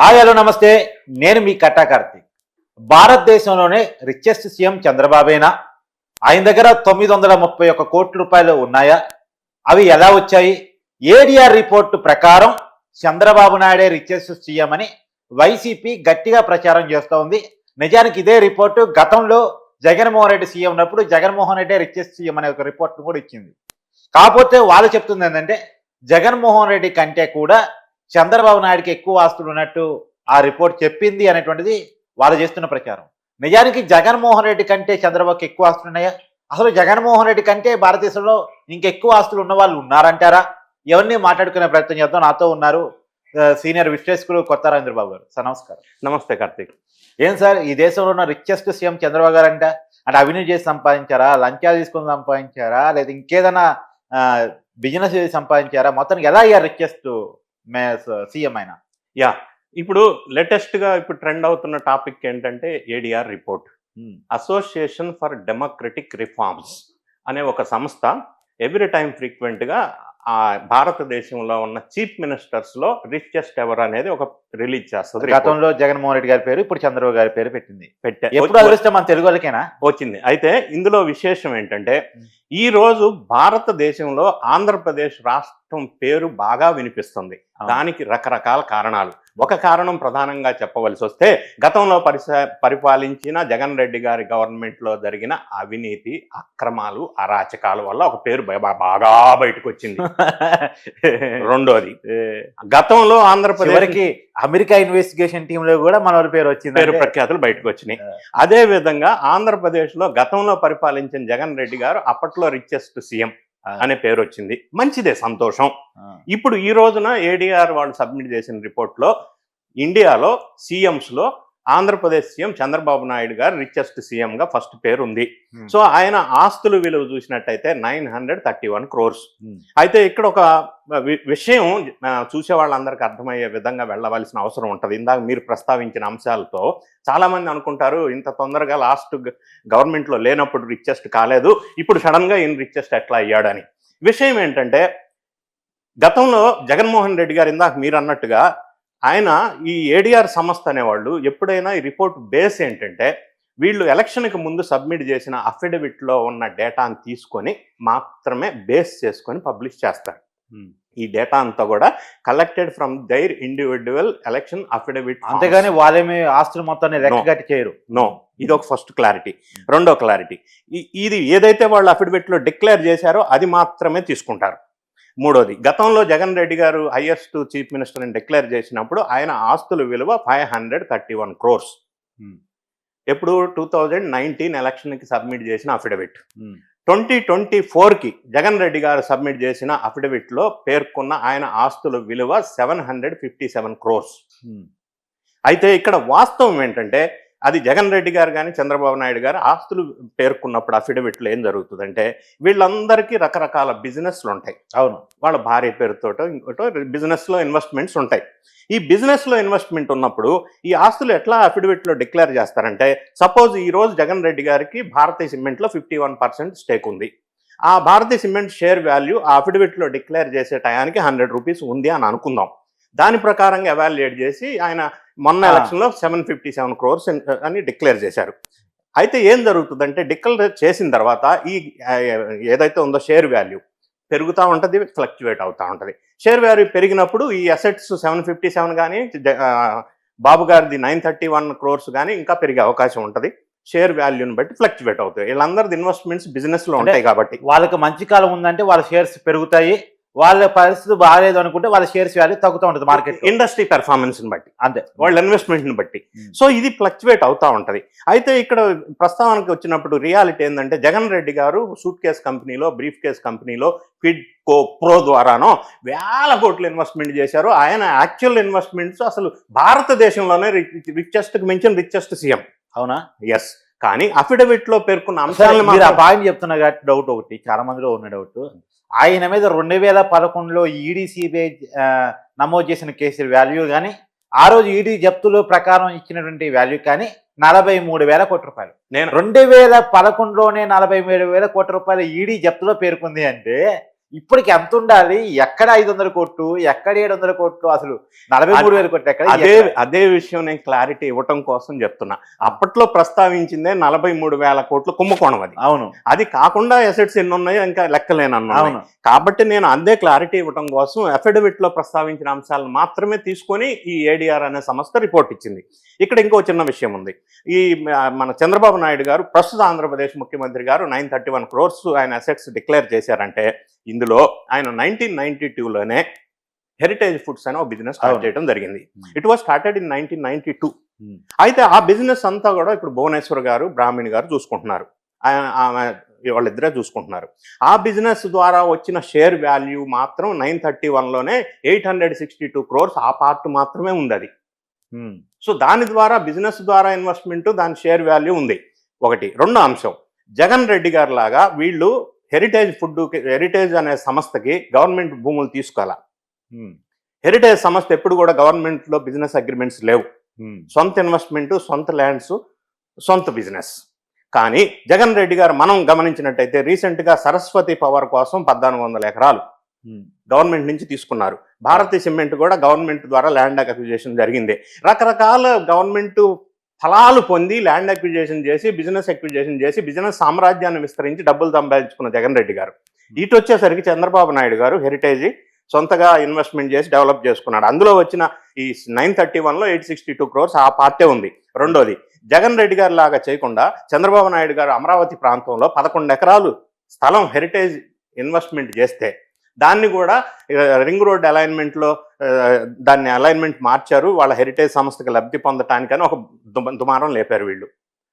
Hi hello నమస్తే. నేను మీ కట్టా కార్తీక్. భారతదేశంలోనే రిచెస్ట్ సీఎం చంద్రబాబేనా? ఆయన దగ్గర తొమ్మిది వందల ముప్పై ఒక్క కోట్ల రూపాయలు ఉన్నాయా? అవి ఎలా వచ్చాయి? ఏడిఆర్ రిపోర్టు ప్రకారం చంద్రబాబు నాయుడే రిచెస్ట్ సీఎం అని వైసీపీ గట్టిగా ప్రచారం చేస్తూ ఉంది. నిజానికి ఇదే రిపోర్టు గతంలో జగన్మోహన్ రెడ్డి సీఎం ఉన్నప్పుడు జగన్మోహన్ రెడ్డి రిచెస్ట్ సీఎం అనే ఒక రిపోర్ట్ను కూడా ఇచ్చింది. కాకపోతే వాళ్ళు చెప్తుంది ఏంటంటే జగన్మోహన్ రెడ్డి కంటే కూడా చంద్రబాబు నాయుడుకి ఎక్కువ ఆస్తులు ఉన్నట్టు ఆ రిపోర్ట్ చెప్పింది అనేటువంటిది వాళ్ళు చేస్తున్న ప్రచారం. నిజానికి జగన్మోహన్ రెడ్డి కంటే చంద్రబాబుకి ఎక్కువ ఆస్తులు ఉన్నాయా? అసలు జగన్మోహన్ రెడ్డి కంటే భారతదేశంలో ఇంకెక్కువ ఆస్తులు ఉన్న వాళ్ళు ఉన్నారంటారా? ఎవరిని మాట్లాడుకునే ప్రయత్నం చేద్దాం? నాతో ఉన్నారు సీనియర్ విశ్లేషకులు కొత్త రాజేంద్రబాబు గారు. సార్ నమస్కారం. నమస్తే కార్తీక్. ఏం సార్ ఈ దేశంలో ఉన్న రిచెస్ట్ సీఎం చంద్రబాబు గారు అంట అంటే అవినీతి చేసి సంపాదించారా? లంచాలు తీసుకొని సంపాదించారా? లేదా ఇంకేదైనా బిజినెస్ చేసి సంపాదించారా? మొత్తానికి ఎలా అయ్యారు రిచెస్ట్ సీఎం అయినా. యా. ఇప్పుడు లేటెస్ట్గా ఇప్పుడు ట్రెండ్ అవుతున్న టాపిక్ ఏంటంటే ADR report association for democratic reforms అనే ఒక సంస్థ ఎవ్రీ టైం ఫ్రీక్వెంట్గా ఆ భారతదేశంలో ఉన్న చీఫ్ మినిస్టర్స్లో రిచెస్ట్ ఎవర్ అనేది ఒక రిలీజ్ చేస్తుంది. గతంలో జగన్మోహన్ రెడ్డి గారి పేరు ఇప్పుడు చంద్రబాబు గారి పేరు పెట్టింది. పెట్టే. ఎప్పుడు అదృష్టం మన తెలుగు వాళ్ళకేనా వచ్చింది. అయితే ఇందులో విశేషం ఏంటంటే. ఈ రోజు భారతదేశంలో ఆంధ్రప్రదేశ్ రాష్ట్రం పేరు బాగా వినిపిస్తుంది. దానికి రకరకాల కారణాలు. ఒక కారణం ప్రధానంగా చెప్పవలసి వస్తే గతంలో పరిపాలించిన జగన్ రెడ్డి గారి గవర్నమెంట్లో జరిగిన అవినీతి అక్రమాలు అరాచకాల వల్ల ఒక పేరు బాగా బయటకు వచ్చింది రెండోది గతంలో ఆంధ్రప్రదేశ్ చివరికి అమెరికా ఇన్వెస్టిగేషన్ టీమ్లో కూడా మన పేరు వచ్చింది పేరు ప్రఖ్యాతులు బయటకు వచ్చినాయి అదే విధంగా ఆంధ్రప్రదేశ్లో గతంలో పరిపాలించిన జగన్ రెడ్డి గారు అప్పట్లో రిచెస్ట్ సీఎం. అనే పేరు వచ్చింది మంచిదే సంతోషం. ఇప్పుడు ఈ రోజున ఏడీఆర్ వాళ్ళు సబ్మిట్ చేసిన రిపోర్ట్లో ఇండియాలో సీఎంస్లో Andhra Pradesh CM Chandrababu Naidu garu richest CM గా ఫస్ట్ పేరు ఉంది Hmm. సో ఆయన ఆస్తుల విలువ చూసినట్టయితే nine hundred thirty one crores. అయితే ఇక్కడ ఒక విషయం చూసే వాళ్ళందరికీ అర్థమయ్యే విధంగా వెళ్ళవలసిన అవసరం ఉంటుంది ఇందాక మీరు ప్రస్తావించిన అంశాలతో చాలా మంది అనుకుంటారు ఇంత తొందరగా లాస్ట్ గవర్నమెంట్లో లేనప్పుడు రిచెస్ట్ కాలేదు ఇప్పుడు సడన్గా ఈయన రిచెస్ట్ ఎట్లా అయ్యాడని విషయం ఏంటంటే గతంలో జగన్మోహన్ రెడ్డి గారు ఇందాక మీరు అన్నట్టుగా ఆయన ఈ ఏడిఆర్ సంస్థ అనేవాళ్ళు ఎప్పుడైనా ఈ రిపోర్ట్ బేస్ ఏంటంటే వీళ్ళు ఎలక్షన్కి ముందు సబ్మిట్ చేసిన అఫిడవిట్లో ఉన్న డేటాను తీసుకొని మాత్రమే బేస్ చేసుకొని పబ్లిష్ చేస్తారు. ఈ డేటా అంతా కూడా collected from their individual election affidavit అంతేగాని వాళ్ళేమి ఆస్తులు మొత్తాన్ని లెక్క కట్టి చేయరు. నో. ఇది ఒక ఫస్ట్ క్లారిటీ. రెండో క్లారిటీ. ఇది ఏదైతే వాళ్ళు అఫిడవిట్లో డిక్లేర్ చేశారో అది మాత్రమే తీసుకుంటారు. మూడోది గతంలో జగన్ రెడ్డి గారు హైయెస్ట్ చీఫ్ మినిస్టర్ అని డిక్లేర్ చేసినప్పుడు ఆయన ఆస్తుల విలువ five hundred thirty one crores. ఎప్పుడు టూ థౌజండ్ నైన్టీన్ ఎలక్షన్కి సబ్మిట్ చేసిన అఫిడవిట్. ట్వంటీ ట్వంటీ ఫోర్కి జగన్ రెడ్డి గారు సబ్మిట్ చేసిన అఫిడవిట్లో పేర్కొన్న ఆయన ఆస్తుల విలువ seven hundred fifty seven crores. అయితే ఇక్కడ వాస్తవం ఏంటంటే అది జగన్ రెడ్డి గారు కానీ చంద్రబాబు నాయుడు గారు ఆస్తులు పేర్కొన్నప్పుడు అఫిడవిట్లో ఏం జరుగుతుందంటే వీళ్ళందరికీ రకరకాల బిజినెస్లు ఉంటాయి. అవును. వాళ్ళ భార్య పేరుతోటో ఇంకోటో బిజినెస్లో ఇన్వెస్ట్మెంట్స్ ఉంటాయి. ఈ బిజినెస్లో ఇన్వెస్ట్మెంట్ ఉన్నప్పుడు ఈ ఆస్తులు ఎట్లా అఫిడవిట్లో డిక్లేర్ చేస్తారంటే సపోజ్ ఈ రోజు జగన్ రెడ్డి గారికి భారతీయ సిమెంట్లో ఫిఫ్టీ వన్ పర్సెంట్ స్టేక్ ఉంది. ఆ భారతీయ సిమెంట్ షేర్ వాల్యూ ఆ అఫిడవిట్లో డిక్లేర్ చేసే టయానికి హండ్రెడ్ రూపీస్ ఉంది అని అనుకుందాం. దాని ప్రకారంగా ఎవాల్యుయేట్ చేసి ఆయన మొన్న. ఎలక్షన్లో సెవెన్ ఫిఫ్టీ సెవెన్ క్రోర్స్ అని డిక్లేర్ చేశారు. అయితే ఏం జరుగుతుందంటే డిక్లేర్ చేసిన తర్వాత ఈ ఏదైతే ఉందో షేర్ వాల్యూ పెరుగుతూ ఉంటుంది ఫ్లక్చువేట్ అవుతూ ఉంటుంది. షేర్ వాల్యూ పెరిగినప్పుడు ఈ అసెట్స్ సెవెన్ ఫిఫ్టీ సెవెన్ కానీ బాబు గారిది నైన్ థర్టీ వన్ క్రోర్స్ కానీ ఇంకా పెరిగే అవకాశం ఉంటుంది. షేర్ వాల్యూని బట్టి ఫ్లక్చువేట్ అవుతాయి. వీళ్ళందరిది ఇన్వెస్ట్మెంట్స్ బిజినెస్లో ఉంటాయి కాబట్టి. వాళ్ళకి మంచి కాలం ఉందంటే వాళ్ళ షేర్స్ పెరుగుతాయి. వాళ్ళ పరిస్థితి బాగాలేదు అనుకుంటే వాళ్ళ షేర్స్ వాల్యూ తగ్గుతూ ఉంటుంది మార్కెట్ ఇండస్ట్రీ పెర్ఫార్మెన్స్ని బట్టి. అంతే. వాళ్ళ ఇన్వెస్ట్మెంట్ని బట్టి. Hmm. సో ఇది ఫ్లక్చువేట్ అవుతా ఉంటది. అయితే ఇక్కడ ప్రస్తావనకి వచ్చినప్పుడు రియాలిటీ ఏంటంటే జగన్ రెడ్డి గారు సూట్ కేస్ కంపెనీలో బ్రీఫ్ కేస్ కంపెనీలో క్విడ్ కో ప్రో ద్వారానో వేల కోట్లు ఇన్వెస్ట్మెంట్ చేశారు. ఆయన యాక్చువల్ ఇన్వెస్ట్మెంట్స్ అసలు భారతదేశంలోనే రిచెస్ట్ మించిన రిచెస్ట్ సీఎం. అవునా? ఎస్ కానీ అఫిడవిట్లో పేర్కొన్న అంశాలను మీరు ఆ పాయింట్ చెప్తున్నా కాబట్టి డౌట్ ఒకటి చాలా మందిలో ఉన్న డౌట్ ఆయన మీద రెండు వేల పదకొండులో ఈడీ సిబిఐ నమోదు చేసిన కేసుల వాల్యూ కానీ ఆ రోజు ఈడీ జప్తుల ప్రకారం ఇచ్చినటువంటి వాల్యూ కానీ నలభై మూడు వేల కోట్ల రూపాయలు. నేను రెండు వేల పదకొండులోనే నలభై మూడు వేల కోట్ల రూపాయలు ఈడీ జప్తులో పేర్కొంది అంటే ఇప్పటికి ఎంత ఉండాలి? ఎక్కడ ఐదు వందల కోట్లు? ఎక్కడ ఏడు వందల కోట్లు? అసలు నలభై మూడు వేల కోట్లు ఎక్కడ? అదే? అదే విషయం నేను క్లారిటీ ఇవ్వటం కోసం చెప్తున్నా. అప్పట్లో ప్రస్తావించిందే నలభై మూడు వేల కోట్లు కుంభకోణం అది. అవును. అది కాకుండా ఎసెట్స్ ఎన్ని ఉన్నాయో ఇంకా లెక్కలేనన్నా అవును. కాబట్టి నేను అదే క్లారిటీ ఇవ్వడం కోసం అఫిడవిట్లో ప్రస్తావించిన అంశాలను మాత్రమే తీసుకొని ఈ ఏడిఆర్ అనే సంస్థ రిపోర్ట్ ఇచ్చింది. ఇక్కడ ఇంకో చిన్న విషయం ఉంది. ఈ మన చంద్రబాబు నాయుడు గారు ప్రస్తుత ఆంధ్రప్రదేశ్ ముఖ్యమంత్రి గారు నైన్ థర్టీ వన్ క్రోర్స్ ఆయన అసెట్స్ డిక్లేర్ చేశారంటే ఇందులో ఆయన నైన్టీన్ నైన్టీ టూలోనే హెరిటేజ్ ఫుడ్స్ అనే ఒక బిజినెస్ స్టార్ట్. చేయడం జరిగింది Hmm. It was started in nineteen ninety two Hmm. అయితే ఆ బిజినెస్ అంతా కూడా ఇప్పుడు భువనేశ్వర్ గారు బ్రాహ్మణి గారు చూసుకుంటున్నారు ఆయన- ఆమె వాళ్ళిద్దరే చూసుకుంటున్నారు ఆ బిజినెస్ ద్వారా వచ్చిన షేర్ వాల్యూ మాత్రం nine thirty వన్లోనే eight hundred sixty two crores ఆ పార్ట్ మాత్రమే ఉంది అది. సో దాని ద్వారా బిజినెస్ ద్వారా ఇన్వెస్ట్మెంట్ దాని షేర్ వాల్యూ ఉంది ఒకటి రెండో అంశం జగన్ రెడ్డి గారు లాగా వీళ్ళు హెరిటేజ్ ఫుడ్ హెరిటేజ్ అనే సంస్థకి గవర్నమెంట్ భూములు తీసుకోవాల. హెరిటేజ్ సంస్థ ఎప్పుడు కూడా గవర్నమెంట్లో బిజినెస్ అగ్రిమెంట్స్ లేవు ఉమ్. సొంత ఇన్వెస్ట్మెంట్ సొంత ల్యాండ్స్ సొంత బిజినెస్ కానీ జగన్ రెడ్డి గారు మనం గమనించినట్టయితే రీసెంట్గా సరస్వతి పవర్ కోసం పద్నాలుగు వందల ఎకరాలు. గవర్నమెంట్ నుంచి తీసుకున్నారు భారతీయ సిమెంట్ కూడా గవర్నమెంట్ ద్వారా ల్యాండ్ అక్విజిషన్ జరిగింది రకరకాల గవర్నమెంట్ ఫలాలు పొంది ల్యాండ్ అక్విజిషన్ చేసి బిజినెస్ అక్విజిషన్ చేసి బిజినెస్ సామ్రాజ్యాన్ని విస్తరించి డబ్బులు సంపాదించుకున్న జగన్ రెడ్డి గారు. ఇటు వచ్చేసరికి చంద్రబాబు నాయుడు గారు హెరిటేజ్ సొంతగా ఇన్వెస్ట్మెంట్ చేసి డెవలప్ చేసుకున్నాడు. అందులో వచ్చిన ఈ నైన్ థర్టీ వన్లో ఎయిట్ సిక్స్టీ టూ క్రోర్స్ ఆ పార్టే ఉంది. రెండోది జగన్ రెడ్డి గారి లాగా చేయకుండా చంద్రబాబు నాయుడు గారు అమరావతి ప్రాంతంలో పదకొండు ఎకరాలు స్థలం హెరిటేజ్ ఇన్వెస్ట్మెంట్ చేస్తే దాన్ని కూడా రింగ్ రోడ్ అలైన్మెంట్లో దాన్ని అలైన్మెంట్ మార్చారు. వాళ్ళ హెరిటేజ్ సంస్థకి లబ్ధి పొందటానికని ఒక దుమ- దుమారం లేపారు వీళ్ళు.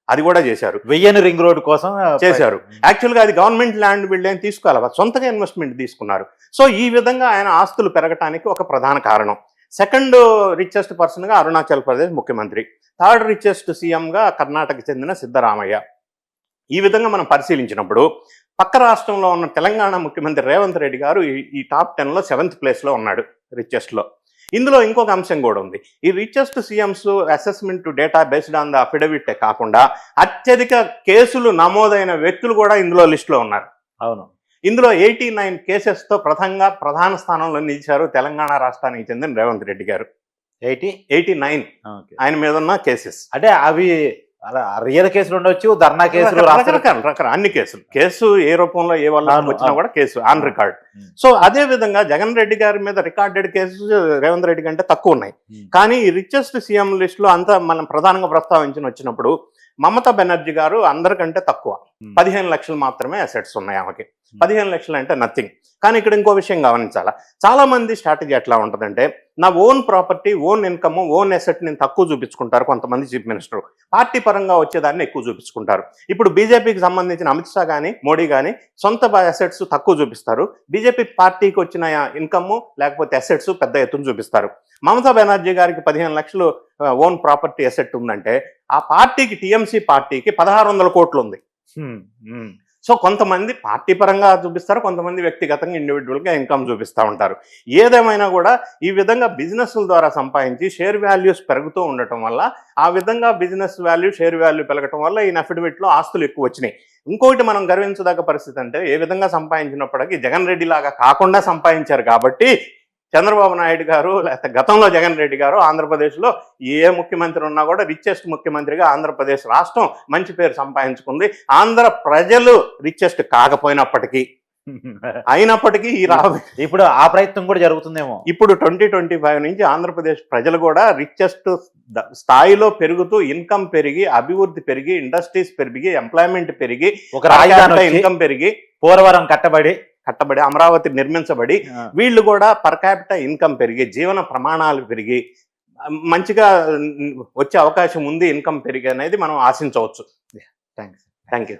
అది కూడా చేశారు. వెయ్యని రింగ్ రోడ్ కోసం చేశారు. యాక్చువల్గా అది గవర్నమెంట్ ల్యాండ్ వీళ్ళు ఏం తీసుకోవాలి? సొంతగా ఇన్వెస్ట్మెంట్ తీసుకున్నారు. సో ఈ విధంగా ఆయన ఆస్తులు పెరగటానికి ఒక ప్రధాన కారణం. సెకండ్ రిచెస్ట్ పర్సన్గా అరుణాచల్ ప్రదేశ్ ముఖ్యమంత్రి. థర్డ్ రిచెస్ట్ సీఎంగా కర్ణాటక చెందిన సిద్ధరామయ్య. ఈ విధంగా మనం పరిశీలించినప్పుడు పక్క రాష్ట్రంలో ఉన్న తెలంగాణ ముఖ్యమంత్రి రేవంత్ రెడ్డి గారు ఈ- టాప్ టెన్లో సెవెంత్ ప్లేస్లో ఉన్నాడు రిచెస్ట్లో ఇందులో ఇంకొక అంశం కూడా ఉంది. ఈ richest CMs assessment data based on the affidavit కాకుండా అత్యధిక కేసులు నమోదైన వ్యక్తులు కూడా ఇందులో లిస్టులో ఉన్నారు. అవును. ఇందులో ఎయిటీ నైన్ కేసెస్తో ప్రథంగా ప్రధాన స్థానంలో నిలిచారు తెలంగాణ రాష్ట్రానికి చెందిన రేవంత్ రెడ్డి గారు. ఎయిటీ? ఎయిటీ నైన్ ఆయన మీద ఉన్న కేసెస్ అంటే అవి అలా రియల్ కేసులు ఉండొచ్చు ధర్నా కేసులు రకరకాల అన్ని కేసులు. కేసు ఏ రూపంలో ఏ వల్ల వచ్చినా. కూడా కేసు ఆన్ రికార్డ్. సో అదే విధంగా జగన్ రెడ్డి గారి మీద రికార్డెడ్ కేసెస్ రేవంత్ రెడ్డి కంటే తక్కువ ఉన్నాయి. కానీ ఈ రిచెస్ట్ సీఎం లిస్ట్లో అంతా మనం ప్రధానంగా ప్రస్తావించిన వచ్చినప్పుడు మమతా బెనర్జీ గారు అందరికంటే తక్కువ. పదిహేను లక్షలు మాత్రమే అసెట్స్ ఉన్నాయి ఆమెకి. పదిహేను లక్షలు అంటే నథింగ్ కానీ ఇక్కడ ఇంకో విషయం గమనించాలా? చాలా మంది స్ట్రాటజీ ఎట్లా ఉంటుందంటే నా own property own income own asset నేను తక్కువ చూపించుకుంటారు కొంతమంది చీఫ్ మినిస్టర్. పార్టీ పరంగా వచ్చేదాన్ని ఎక్కువ చూపించుకుంటారు. ఇప్పుడు బీజేపీకి సంబంధించిన అమిత్ షా కానీ మోడీ కానీ సొంత అసెట్స్ తక్కువ చూపిస్తారు. బీజేపీ పార్టీకి వచ్చిన ఇన్కమ్ లేకపోతే అసెట్స్ పెద్ద ఎత్తున చూపిస్తారు. మమతా బెనర్జీ గారికి పదిహేను లక్షలు ఓన్ ప్రాపర్టీ అసెట్ ఉందంటే ఆ పార్టీకి టీఎంసీ పార్టీకి పదహారు వందల కోట్లు ఉంది. సో కొంతమంది పార్టీ పరంగా చూపిస్తారు కొంతమంది వ్యక్తిగతంగా ఇండివిజువల్గా ఇన్కమ్ చూపిస్తూ ఉంటారు. ఏదేమైనా కూడా ఈ విధంగా బిజినెస్ల ద్వారా సంపాదించి షేర్ వాల్యూస్ పెరుగుతూ ఉండటం వల్ల ఆ విధంగా బిజినెస్ వాల్యూ షేర్ వాల్యూ పెరగటం వల్ల ఈ అఫిడవిట్లో ఆస్తులు ఎక్కువ వచ్చినాయి. ఇంకొకటి మనం గర్వించదగ్గ పరిస్థితి అంటే ఏ విధంగా సంపాదించినప్పటికీ జగన్ రెడ్డి లాగా కాకుండా సంపాదించారు కాబట్టి చంద్రబాబు నాయుడు గారు లేకపోతే గతంలో జగన్ రెడ్డి గారు ఆంధ్రప్రదేశ్లో ఏ ముఖ్యమంత్రి ఉన్నా కూడా రిచెస్ట్ ముఖ్యమంత్రిగా ఆంధ్రప్రదేశ్ రాష్ట్రం మంచి పేరు సంపాదించుకుంది. ఆంధ్ర ప్రజలు రిచెస్ట్ కాకపోయినప్పటికీ. అయినప్పటికీ ఈ రా ఇప్పుడు ఆ ప్రయత్నం కూడా జరుగుతుందేమో. ఇప్పుడు ట్వంటీ ట్వంటీ ఫైవ్ నుంచి ఆంధ్రప్రదేశ్ ప్రజలు కూడా రిచెస్ట్ స్థాయిలో పెరుగుతూ ఇన్కమ్ పెరిగి అభివృద్ధి పెరిగి ఇండస్ట్రీస్ పెరిగి ఎంప్లాయ్మెంట్ పెరిగి ఒక రాజధాని ఇన్కమ్ పెరిగి పోలవరం కట్టబడి కట్టబడి అమరావతి నిర్మించబడి వీళ్ళు కూడా పర్ క్యాపిటల్ ఇన్కమ్ పెరిగి జీవన ప్రమాణాలు పెరిగి మంచిగా వచ్చే అవకాశం ఉంది ఇన్కమ్ పెరిగి అనేది మనం ఆశించవచ్చు. Thank you